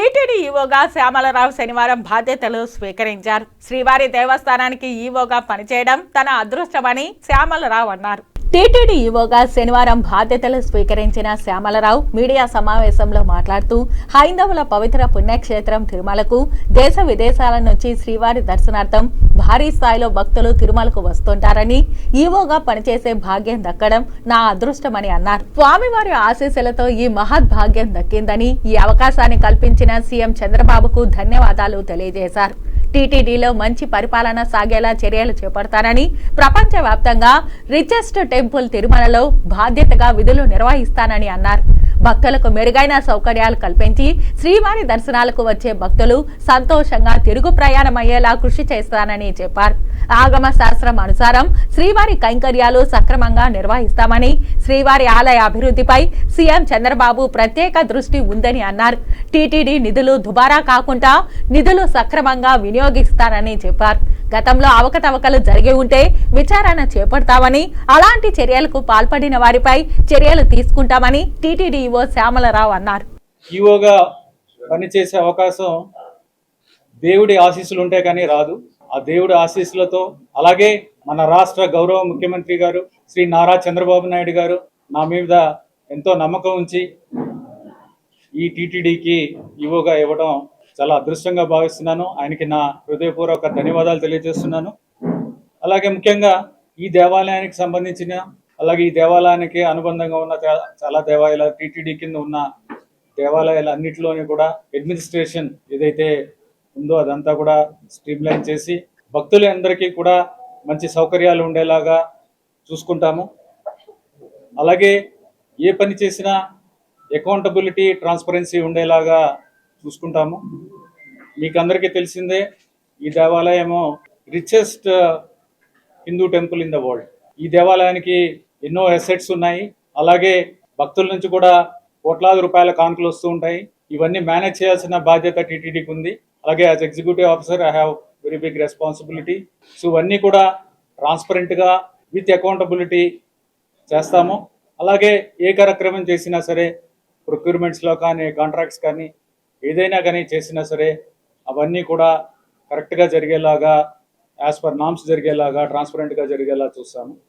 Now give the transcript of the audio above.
TTD ఈవోగా Shyamalarao శనివారం బాధ్యతలు స్వీకరించారు. శ్రీవారి దేవస్థానానికి ఈవోగా పనిచేయడం తన అదృష్టమని శ్యామలరావు అన్నారు. టీటీడీ ఈవోగా శనివారం బాధ్యతలు స్వీకరించిన శ్యామలరావు మీడియా సమావేశంలో మాట్లాడుతూ హైందవుల పవిత్ర పుణ్యక్షేత్రం తిరుమలకు దేశ విదేశాల నుంచి శ్రీవారి దర్శనార్థం భారీ స్థాయిలో భక్తులు తిరుమలకు వస్తుంటారని ఈవోగా పనిచేసే భాగ్యం దక్కడం నా అదృష్టమని అన్నారు. స్వామివారి ఆశీస్సులతో ఈ మహద్భాగ్యం దక్కిందని ఈ అవకాశాన్ని కల్పించిన సీఎం చంద్రబాబుకు ధన్యవాదాలు తెలియజేశారు. టీటీడీలో మంచి పరిపాలన సాగేలా చర్యలు చేపడతానని ప్రపంచవ్యాప్తంగా రిచెస్ట్ టెంపుల్ తిరుమలలో బాధ్యతగా విధులు నిర్వహిస్తానని అన్నారు. భక్తులకు మెరుగైన సౌకర్యాలు కల్పించి శ్రీవారి దర్శనాలకు వచ్చే భక్తులు సంతోషంగా తిరుగు ప్రయాణమయ్యేలా కృషి చేస్తానని చెప్పారు. ఆగమ శాస్త్రం అనుసారం శ్రీవారి కైంకర్యాలు సక్రమంగా నిర్వహిస్తామని శ్రీవారి ఆలయ అభివృద్ధిపై సీఎం చంద్రబాబు ప్రత్యేక దృష్టి ఉందని అన్నారు. టీటీడీ నిధులు దుబారా కాకుండా నిధులు సక్రమంగా వినియోగిస్తానని చెప్పారు. గతంలో అవకతవకలు జరిగి ఉంటే విచారణ చేపడతామని అలాంటి చర్యలకు పాల్పడిన వారిపై చర్యలు తీసుకుంటామని టీటీడీఓ శ్యామలరావు అన్నారు. ఈవోగా పనిచేసే అవకాశం దేవుడి ఆశీస్సులు ఉంటే కానీ రాదు. ఆ దేవుడి ఆశీస్సులతో అలాగే మన రాష్ట్ర గౌరవ ముఖ్యమంత్రి గారు శ్రీ నారా చంద్రబాబు నాయుడు గారు నా మీద ఎంతో నమ్మకం ఉంచి ఈ టీటీడీకి ఈవోగా ఇవ్వడం చాలా అదృష్టంగా భావిస్తున్నాను. ఆయనకి నా హృదయపూర్వక ధన్యవాదాలు తెలియజేస్తున్నాను. అలాగే ముఖ్యంగా ఈ దేవాలయానికి సంబంధించిన అలాగే ఈ దేవాలయానికి అనుబంధంగా ఉన్న చాలా దేవాలయాలు టీటీడీ కింద ఉన్న దేవాలయాలు అన్నిటిలోని కూడా అడ్మినిస్ట్రేషన్ ఏదైతే ఉందో అదంతా కూడా స్ట్రీమ్లైన్ చేసి భక్తులు అందరికీ కూడా మంచి సౌకర్యాలు ఉండేలాగా చూసుకుంటాము. అలాగే ఏ పని చేసినా అకౌంటబిలిటీ ట్రాన్స్పరెన్సీ ఉండేలాగా చూసుకుంటాము. మీకు అందరికీ తెలిసిందే ఈ దేవాలయము richest Hindu temple in the world. ఈ దేవాలయానికి ఎన్నో అసెట్స్ ఉన్నాయి. అలాగే భక్తుల నుంచి కూడా కోట్లాది రూపాయల కానుకలు వస్తూ ఉంటాయి. ఇవన్నీ మేనేజ్ చేయాల్సిన బాధ్యత టీటీడీకి ఉంది. అలాగే as executive officer I have very big responsibility so ఇవన్నీ కూడా ట్రాన్స్పరెంట్గా విత్ అకౌంటబిలిటీ చేస్తాము. అలాగే ఏ కార్యక్రమం చేసినా సరే ప్రొక్యూర్మెంట్స్లో కానీ కాంట్రాక్ట్స్ కానీ ఏదైనా కానీ చేసినా సరే అవన్నీ కూడా కరెక్ట్గా జరిగేలాగా యాజ్ పర్ నామ్స్ జరిగేలాగా ట్రాన్స్పరెంట్గా జరిగేలా చూస్తాము.